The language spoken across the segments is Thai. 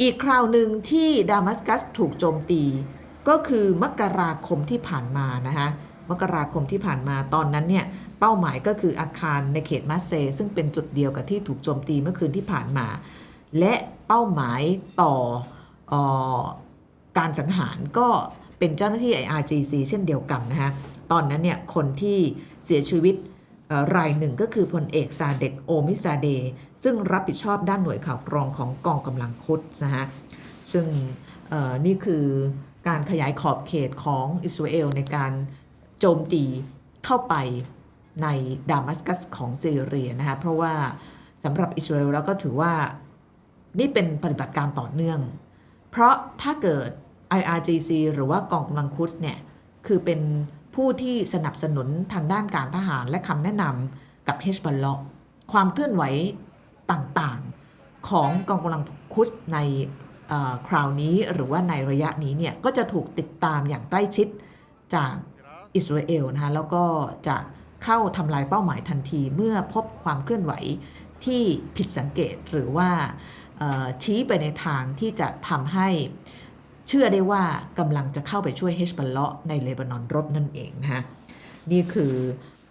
อีกคราวหนึ่งที่ดามัสกัสถูกโจมตี ก็คือมกราคมที่ผ่านมานะคะมกราคมที่ผ่านมาตอนนั้นเนี่ยเป้าหมายก็คืออาคารในเขตมาเซ ซึ่งเป็นจุดเดียวกับที่ถูกโจมตีเมื่อคืนที่ผ่านมา และเป้าหมายต่อออการสังหารก็เป็นเจ้าหน้าที่ IRGC เช่นเดียวกันนะคะตอนนั้นเนี่ยคนที่เสียชีวิตรายหนึ่งก็คือพลเอกซาเด็กโอมิซาเด ซึ่งรับผิดชอบด้านหน่วยข่าวกรองของกองกำลังคุดนะฮะซึ่งนี่คือการขยายขอบเขตของอิสราเอลในการโจมตีเข้าไปในดามัสกัสของซีเรียนะคะเพราะว่าสำหรับอิสราเอลแล้วก็ถือว่านี่เป็นปฏิบัติการต่อเนื่อง เพราะถ้าเกิด IRGC หรือว่ากองกำลังคุดเนี่ยคือเป็นผู้ที่สนับสนุนทางด้านการทหารและคำแนะนำกับเฮชบอลเลาะความเคลื่อนไหว ต่างๆ ของกองกำลังคุดในคราวนี้หรือว่าในระยะนี้เนี่ยก็จะถูกติดตามอย่างใกล้ชิดจากอิสราเอลนะคะแล้วก็จะเข้าทำลายเป้าหมายทันทีเมื่อพบความเคลื่อนไหวที่ผิดสังเกตหรือว่าชี้ไปในทางที่จะทำให้เชื่อได้ว่ากำลังจะเข้าไปช่วยเฮชบัลเลาะในเลบานอนรบนั่นเองนะฮะนี่คือ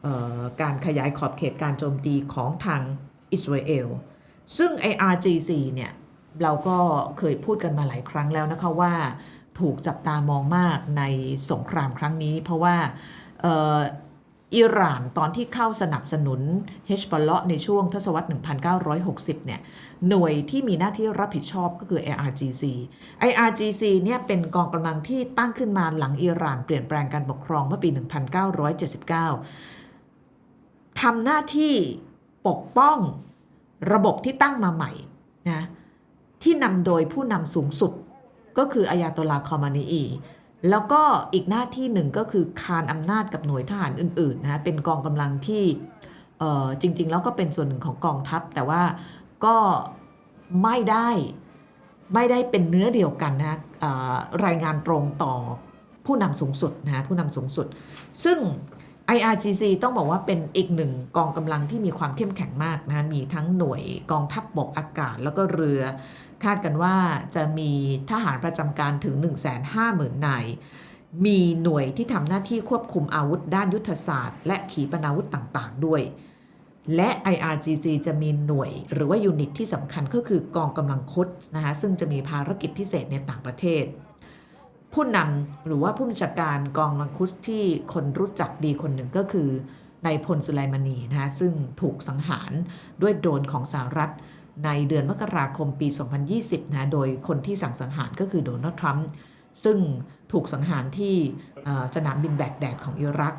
ออการขยายขอบเขตการโจมตีของทาง อิสราเอล ซึ่ง IRGC เนี่ย เราก็เคยพูดกันมาหลายครั้งแล้วนะคะว่าถูกจับตามองมากในสงครามครั้งนี้ เพราะว่าอิหร่านตอนที่เข้าสนับสนุนเฮชบอลเลาะในช่วงทศวรรษ 1960 เนี่ย หน่วยที่มีหน้าที่รับผิดชอบก็คือ IRGC IRGC เนี่ยเป็นกองกำลังที่ตั้งขึ้นมาหลังอิหร่านเปลี่ยนแปลงการปกครองเมื่อปี 1979 ทำหน้าที่ปกป้อง ระบบที่ตั้งมาใหม่นะที่นำโดยผู้นำสูงสุดก็คืออายาตลาคอมานีอีแล้วก็อีกหน้าที่หนึ่งก็คือคานอำนาจกับหน่วยทหารอื่นๆนะเป็นกองกำลังที่จริง ๆ แล้วก็เป็นส่วนหนึ่งของกองทัพ แต่ว่าก็ไม่ได้ไม่ได้เป็นเนื้อเดียวกันนะรายงานตรงต่อผู้นำสูงสุดนะผู้นำสูงสุด ซึ่ง IRGC ต้องบอกว่าเป็นอีกหนึ่งกองกำลังที่มีความเข้มแข็งมากนะมีทั้งหน่วยกองทัพบบกอากาศแล้วก็เรือ คาดกันว่าจะมีทหารประจำการถึง 150,000 นาย มีหน่วยที่ทำหน้าที่ควบคุมอาวุธด้านยุทธศาสตร์ และขีปนาวุธต่างๆ ด้วย และ IRGC จะมีหน่วยหรือว่ายูนิตที่สำคัญก็คือกองกำลังคุดนะคะซึ่งจะมีภารกิจพิเศษในต่างประเทศ ผู้นำหรือว่าผู้บัญชาการกองลังคุดที่คนรู้จักดีคนหนึ่งก็คือนายพลสุไลมานีนะซึ่งถูกสังหารด้วยโดรนของสหรัฐ ในเดือนมกราคมปี 2020นะโดยคนที่สั่งสังหารก็คือโดนัลด์ทรัมป์ซึ่งถูกสังหารที่สนามบินแบกแดดของอิรัก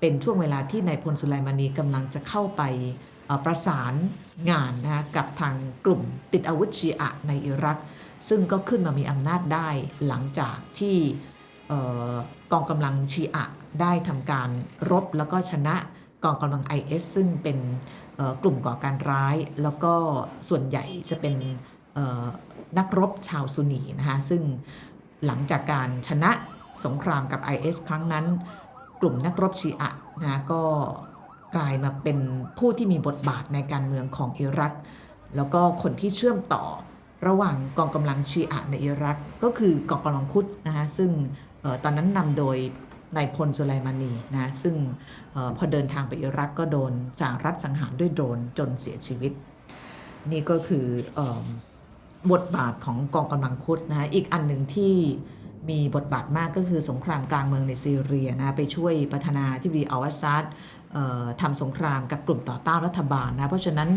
เป็นช่วงเวลาที่นายพลสุไลมานีกำลังจะเข้าไปประสานงานนะกับทางกลุ่มติดอาวุธชีอะในอิรัก ซึ่งก็ขึ้นมามีอำนาจได้หลังจากที่กองกำลังชีอะได้ทำการรบแล้วก็ชนะกองกำลัง IS ซึ่งเป็นกลุ่มก่อการร้าย แล้วก็ส่วนใหญ่จะเป็นนักรบชาวซุนนีนะคะซึ่งหลังจากการชนะสงครามกับ IS ครั้งนั้น กลุ่มนักรบชีอะนะก็กลายมาเป็นผู้ที่มีบทบาทในการเมืองของอิรัก แล้วก็คนที่เชื่อมต่อ ระหว่างกองกำลังชีอะในอิรักก็คือกองกำลังคุดนะคะซึ่งออตอนนั้นนำโดยนายพลสุไลมานีนะซึ่งออพอเดินทางไปอิรักก็โดนสหรัฐสังหารด้วยโดรนจนเสียชีวิต นี่ก็คือออบทบาทของกองกำลังคุดนะฮะอีกอันหนึ่งที่มีบทบาทมากก็คือสงครามกลางเมืองในซีเรียนะไปช่วยประธานาธิบดีอัลอาซัดทำสงครามกับกลุ่มต่อต้านรัฐบาลนะเพราะฉะนั้น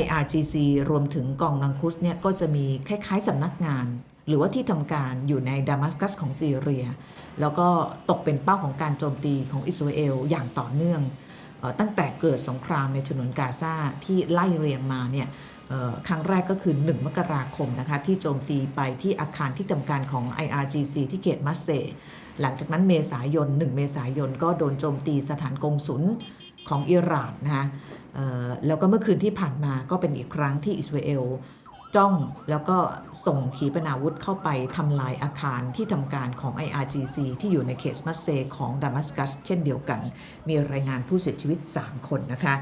IRGC รวมถึงกองลังคุดเนี่ยก็จะมีคล้ายๆสำนักงาน หรือว่าที่ทำการอยู่ในดามัสกัสของซีเรีย แล้วก็ตกเป็นเป้าของการโจมตีของอิสราเอลอย่างต่อเนื่อง ตั้งแต่เกิดสงครามในฉนวนกาซาที่ไล่เรียงมาเนี่ยครั้งแรกก็คือ 1 มกราคมนะคะที่โจมตีไปที่อาคารที่ทำการของ IRGC ที่เขตมัสเซหลังจากนั้นเมษายน 1 เมษายนก็โดนโจมตีสถานกงศุล ของอิหร่านนะคะแล้วก็เมื่อคืนที่ผ่านมาก็เป็นอีกครั้งที่อิสราเอลจ้องแล้วก็ส่งขีปนาวุธเข้าไปทำลายอาคารที่ทำการของ IRGC ที่อยู่ในเขตมัสเซของดามัสกัสเช่นเดียวกัน มีรายงานผู้เสียชีวิต 3 คนนะคะ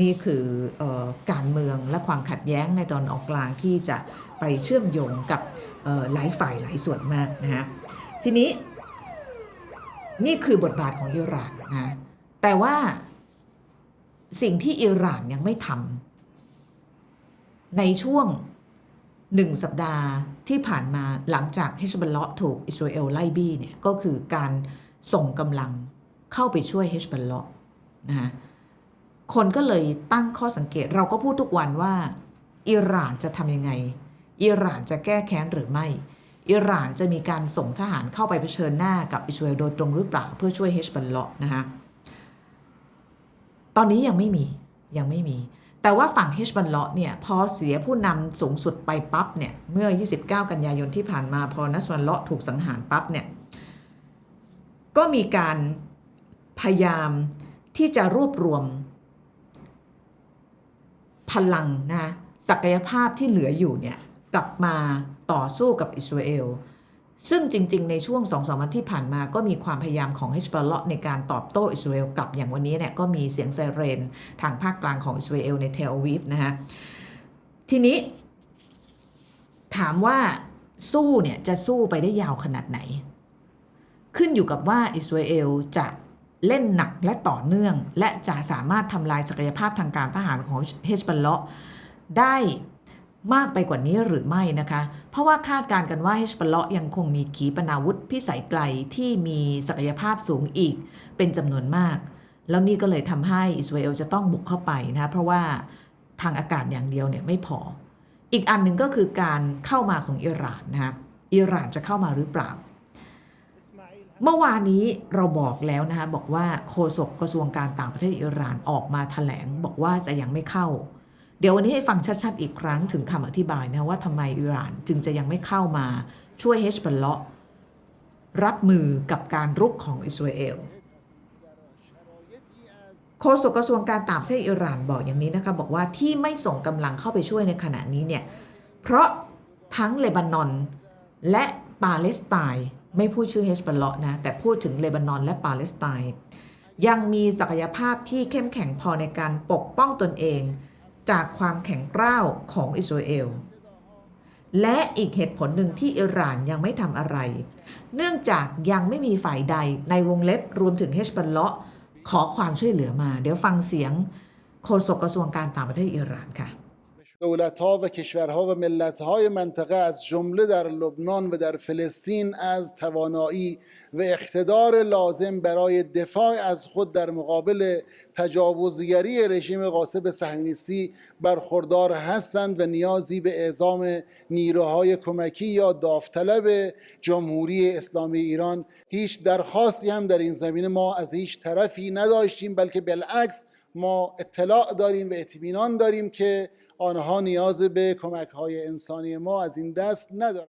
นี่คือออการเมืองและความขัดแย้งในตอนออกกลางที่จะไปเชื่อมโยงกับหลายฝ่ายหลายส่วนมากนะฮะทีนี้นี่คือบทบาทของอิหร่านนะแต่ว่า สิ่งที่อิหร่านยังไม่ทำในช่วงหนึ่งสัปดาห์ที่ผ่านมาหลังจากเฮชบัลเลาะถูกอิสราเอลไล่บี้เนี่ยก็คือการส่งกำลังเข้าไปช่วยเฮชบัลเลาะนะฮะคนก็เลยตั้งข้อสังเกตเราก็พูดทุกวันว่าอิหร่านจะทำยังไง อิหร่านจะแก้แค้นหรือไม่ อิหร่านจะมีการส่งทหารเข้าไปเผชิญหน้ากับอิสราเอลโดยตรงหรือเปล่าเพื่อช่วยเฮชบัลเลาะนะคะ ตอนนี้ยังไม่มียังไม่มี แต่ว่าฝั่งเฮชบัลเลาะเนี่ยพอเสียผู้นำสูงสุดไปปั๊บเนี่ยเมื่อ 29 กันยายนที่ผ่านมาพอนัสบัลเลาะถูกสังหารปั๊บเนี่ยก็มีการพยายามที่จะรวบรวม พลังนะศักยภาพที่เหลืออยู่เนี่ยกลับมาต่อสู้กับอิสราเอล ซึ่งจริงๆ ในช่วงสองสามวันที่ผ่านมาก็มีความพยายามของเฮชบอลเลาะในการตอบโต้อิสราเอลกลับอย่างวันนี้เนี่ยก็มีเสียงไซเรนทางภาคกลางของอิสราเอลในเทลอาวีฟนะฮะทีนี้ ถามว่าสู้เนี่ยจะสู้ไปได้ยาวขนาดไหน ขึ้นอยู่กับว่าอิสราเอลจะเล่นหนักและต่อเนื่อง และจะสามารถทำลายศักยภาพทางการทหารของเฮชบัลเลาะได้ มากไปกว่านี้หรือไม่นะคะ เพราะว่าคาดการกันว่าเฮชบัลเลาะยังคงมีขีปนาวุธพิสัยไกลที่มีศักยภาพสูงอีกเป็นจำนวนมาก แล้วนี่ก็เลยทำให้อิสราเอลจะต้องบุกเข้าไปนะเพราะว่าทางอากาศอย่างเดียวเนี่ยไม่พอ อีกอันหนึ่งก็คือการเข้ามาของอิหร่านนะคะอิหร่านจะเข้ามาหรือเปล่า เมื่อวานนี้เราบอกแล้วนะคะบอกว่าโฆษกกระทรวงการต่างประเทศอิหร่านออกมาถแถลงบอกว่าจะยังไม่เข้า เดี๋ยววันนี้ให้ฟังชัดๆ อีกครั้งถึงคำอธิบายนะว่าทำไมอิหร่านจึงจะยังไม่เข้ามาช่วยเฮชบัลเลาะห์รับมือกับการรุกของอิสราเอลโฆษกกระทรวงการต่างประเทศอิหร่านบอกอย่างนี้นะคะบอกว่าที่ไม่ส่งกำลังเข้าไปช่วยในขณะนี้เนี่ยเพราะทั้งเลบานอนและปาเลสไตน์ไม่พูดชื่อเฮชบัลเลาะห์นะแต่พูดถึงเลบานอนและปาเลสไตน์ยังมีศักยภาพที่เข้มแข็งพอในการปกป้องตนเอง จากความแข็งกร้าวของอิสราเอล และอีกเหตุผลหนึ่งที่อิหร่านยังไม่ทำอะไร เนื่องจากยังไม่มีฝ่ายใดในวงเล็บรวมถึงเฮชบัลเลาะขอความช่วยเหลือมา เดี๋ยวฟังเสียงโฆษกกระทรวงการต่างประเทศอิหร่านค่ะ دولت ها و کشورها و ملت های منطقه از جمله در لبنان و در فلسطین از توانایی و اقتدار لازم برای دفاع از خود در مقابل تجاوزگری رژیم غاصب صهیونیستی برخوردار هستند و نیازی به اعزام نیروهای کمکی یا داوطلب جمهوری اسلامی ایران. هیچ درخواستی هم در این زمینه ما از هیچ طرفی نداشتیم بلکه بالعکس ما اطلاع داریم و اطمینان داریم که آنها نیاز به کمک های انسانی ما از این دست ندارند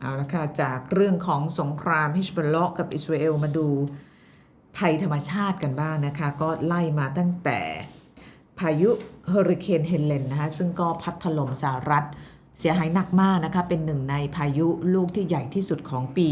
เอาละค่ะ จากเรื่องของสงครามฮิชบัลเลาะห์กับอิสราเอลมาดูภัยธรรมชาติกันบ้างนะคะ ก็ไล่มาตั้งแต่พายุเฮอริเคนเฮเลนนะคะ ซึ่งก็พัดถล่มสหรัฐ เสียหายหนักมากนะคะ เป็นหนึ่งในพายุลูกที่ใหญ่ที่สุดของปี